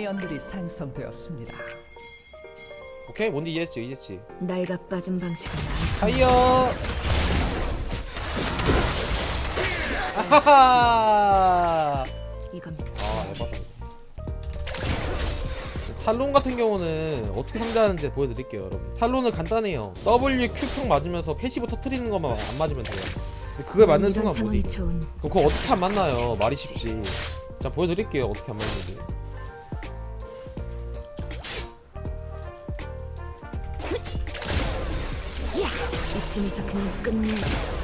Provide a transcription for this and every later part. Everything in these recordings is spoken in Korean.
미니언들이 생성되었습니다. 오케이 뭔지 이해했지 이해했지. 날가 빠진 방식은 안 파이어! 아하하! 이건 아 에바다 탈론 같은 경우는 어떻게 상대하는지 보여드릴게요 여러분. 탈론은 간단해요. W Q평 맞으면서 패시브 터트리는 것만 안 맞으면 돼요. 근데 그걸 맞는 이런 순간 못 상황이 이겨 좋은 그럼 그거 어떻게 안 맞나요? 말이 쉽지. 자 보여드릴게요 어떻게 안 맞는지 이쯤에서 그냥 끝내야겠어.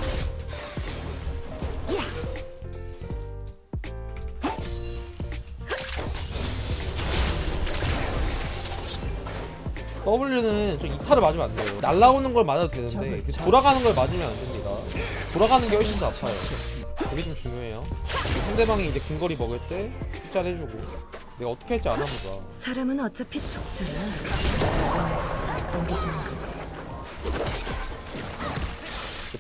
W는 좀 이탈을 맞으면 안 돼요. 날라오는 걸 맞아도 되는데 그 돌아가는 걸 맞으면 안 됩니다. 돌아가는 게 훨씬 더 아파요. 그게 좀 중요해요. 상대방이 이제 근거리 먹을 때 숫자를 해주고. 내가 어떻게 할지 알아보자 사람은 어차피 죽잖아. 좀 당겨주는 거지.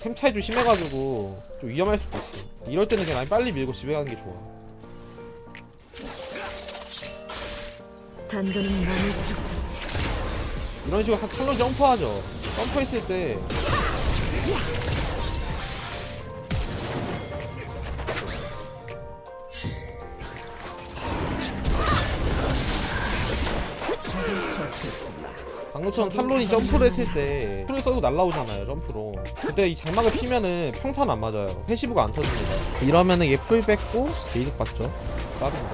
그템 차이 좀 심해가지고 좀 위험할 수도 있어. 이럴 때는 그냥 빨리 밀고 집에 가는 게 좋아. 단도는 많을수록 좋지. 이런 식으로 탈론 점프하죠. 점프했을 때 적을 처치했습니다. 방금처럼 탈론이 점프를 했을 때 풀을 써도 날라오잖아요. 점프로. 그때 이 장막을 피면은 평탄 안 맞아요. 패시브가 안 터집니다. 이러면은 얘풀 뺐고 게이득 받죠. 빠른데.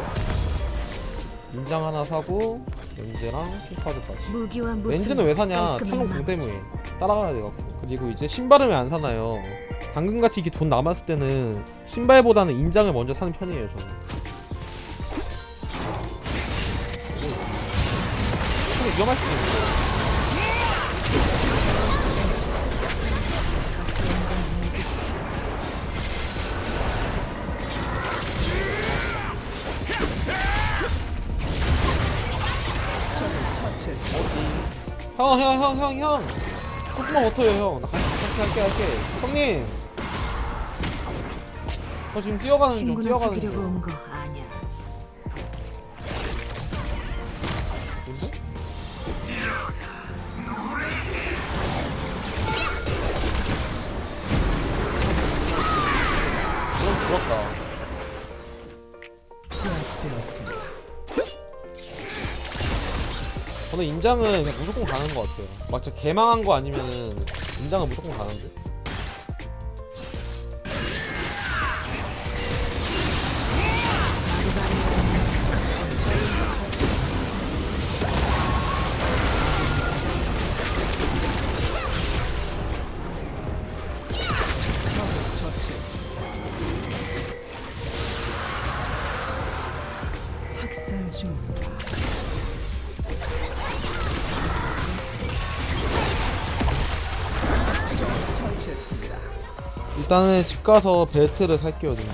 인장 하나 사고 렌즈랑 무술. 렌즈는 왜 사냐? 탈론 맘. 공 때문에 따라가야 돼갖고 그리고 이제 신발은 왜 안 사나요? 방금같이 이렇게 돈 남았을 때는 신발보다는 인장을 먼저 사는 편이에요 저는 좀 위험할 수도 있어요 형 형 형 형 형. 조금만 버텨요 형 나 같이 같이 할게 할게. 형님. 저 지금 뛰어가는 중 친구나 뛰어가는 사귀려고 중. 온 거 저는 인장은 그냥 무조건 가는 것 같아요. 막 진짜 개망한 거 아니면은 인장은 무조건 가는데. 처치했습니다. 일단은 집 가서 벨트를 살게요. 좀.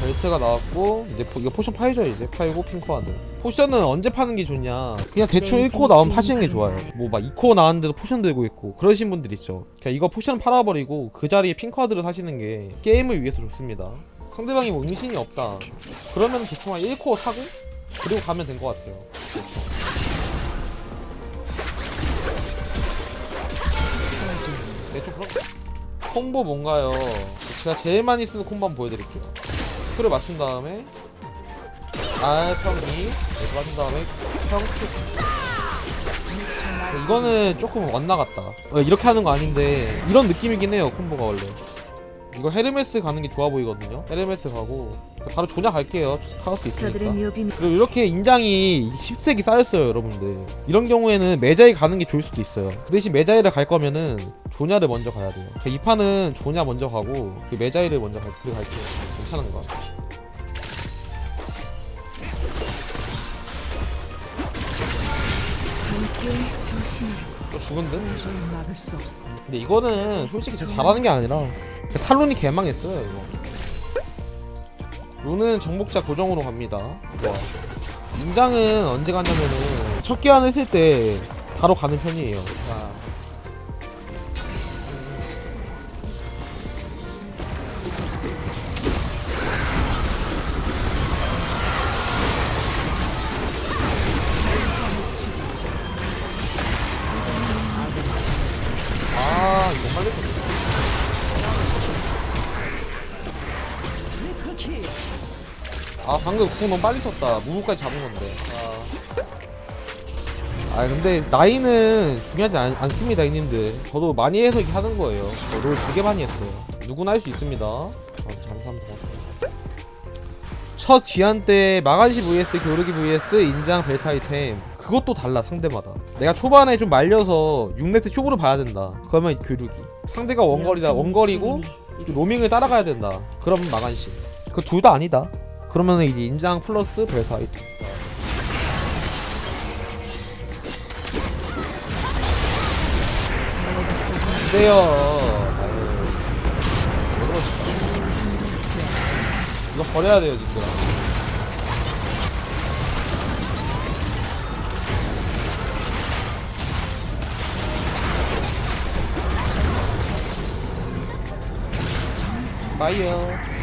벨트가 나왔고 이제 포, 이거 포션 팔죠 이제 팔고 핑크하드 포션은 언제 파는 게 좋냐 그냥 대충 내 1코어 나오면 파시는 게 좋아요. 뭐 막 2코어 나왔는데도 포션 들고 있고 그러신 분들 있죠 그냥 이거 포션 팔아버리고 그 자리에 핑크하드를 사시는 게 게임을 위해서 좋습니다 상대방이 뭐 응신이 없다 그러면 대충 한 1코어 사고 그리고 가면 된 것 같아요 네, 좀 그런 콤보 뭔가요? 제가 제일 많이 쓰는 콤보 한번 보여드릴게요. 풀을 맞춘 다음에 알평이 이렇게 맞춘 다음에 평 네, 이거는 조금 엇나갔다. 어, 이렇게 하는 거 아닌데 이런 느낌이긴 해요 콤보가 원래. 이거 헤르메스 가는 게 좋아 보이거든요. 헤르메스 가고 바로 조냐 갈게요. 저들의 있으니까. 그리고 이렇게 인장이 10색이 쌓였어요 여러분들 이런 경우에는 매자에 가는 게 좋을 수도 있어요 그 대신 매자이를 갈 거면은 조냐를 먼저 가야 돼요 자, 이 판은 조냐 먼저 가고 그 매자이를 먼저 갈, 갈게요 괜찮은 거 같아요 또 죽은 듯? 도저히 막을 수 없습니다. 근데 이거는 솔직히 제가 잘하는 게 아니라 그 탈론이 개망했어요 이거. 룬은 정복자 고정으로 갑니다. 좋아 인장은 언제 가냐면은 첫 기한 했을 때 바로 가는 편이에요. 자, 방금 궁 너무 빨리 쳤다. 무브까지 잡은 건데. 아, 아 근데 나이는 중요하지 않, 않습니다 이님들. 저도 많이 해서 이렇게 하는 거예요. 저도 되게 많이 했어요. 누구나 할 수 있습니다. 아, 감사합니다 첫 귀한 때 마간시 vs 교르기 vs 인장 벨트 아이템. 그것도 달라 상대마다. 내가 초반에 좀 말려서 6레트 쇼부를 봐야 된다. 그러면 교르기. 상대가 원거리다 원거리고 로밍을 따라가야 된다. 그러면 마간시. 그 둘 다 아니다 그러면 이제 인장 플러스 안돼요. 아유 왜 그러실까 이거 버려야 돼요 진짜. 빠이요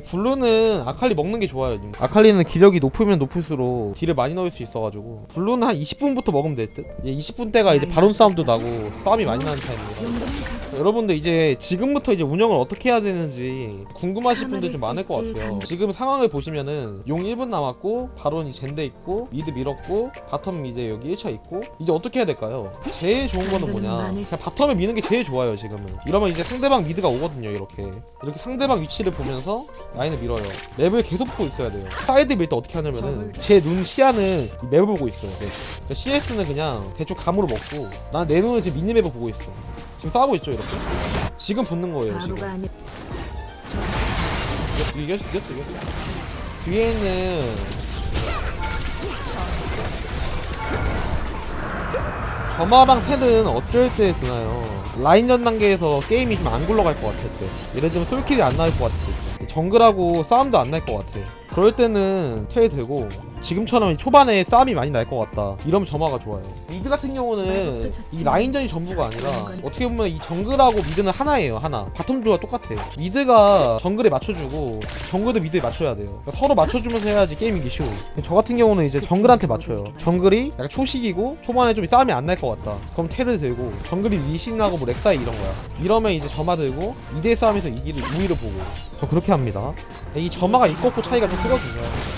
블루는 아칼리 먹는 게 좋아요 지금. 아칼리는 기력이 높으면 높을수록 딜을 많이 넣을 수 있어가지고. 블루는 한 20분부터 먹으면 될 듯? 20분 때가 이제 바론 싸움도 나고 싸움이 많이 나는 타임이에요 여러분들 이제 지금부터 이제 운영을 어떻게 해야 되는지 궁금하실 분들 좀 많을 것 같아요. 지금 상황을 보시면은 용 1분 남았고 바론 이 젠데 있고 미드 밀었고 바텀 이제 여기 1차 있고 이제 어떻게 해야 될까요? 제일 좋은 거는 뭐냐? 그냥 바텀을 미는 게 제일 좋아요 지금은. 이러면 이제 상대방 미드가 오거든요 이렇게. 이렇게 상대방 위치를 보면서 라인을 밀어요. 맵을 계속 보고 있어야 돼요. 사이드 밀 때 어떻게 하냐면은 제 눈 시야는 이 맵을 보고 있어요. 네. 그러니까 CS는 그냥 대충 감으로 먹고 난 내 눈은 지금 미니맵을 보고 있어. 지금 싸우고 있죠 이렇게. 지금 붙는 거예요 지금. 바보가 아니 이겼어 이겼어 이겼어 이겼어 뒤에 있는 점화랑 텔은 어쩔 때 드나요? 라인전 단계에서 게임이 좀 안 굴러갈 것 같을 때. 예를 들면 솔킬이 안 나올 것 같을 때. 정글하고 싸움도 안 날 것 같아. 그럴 때는 텔 되고 지금처럼 초반에 싸움이 많이 날 것 같다. 이러면 점화가 좋아요. 미드 같은 경우는 이 라인전이 전부가 아니라 어떻게 보면 이 정글하고 미드는 하나예요 하나. 바텀 조가 똑같아 미드가 정글에 맞춰주고 정글도 미드에 맞춰야 돼요. 그러니까 서로 맞춰주면서 해야지 게임 이 기 쉬워. 저 같은 경우는 이제 정글한테 맞춰요. 정글이 약간 초식이고 초반에 좀 싸움이 안 날 것 같다. 그럼 텔을 들고 정글이 리신하고 뭐 렉사이 이런 거야. 이러면 이제 점화 들고 2대 싸움에서 이기를 우위를 보고. 저 그렇게 합니다. 이 점화가 있고 없고 차이가 좀 크거든요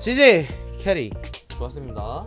CJ 캐리. 좋았습니다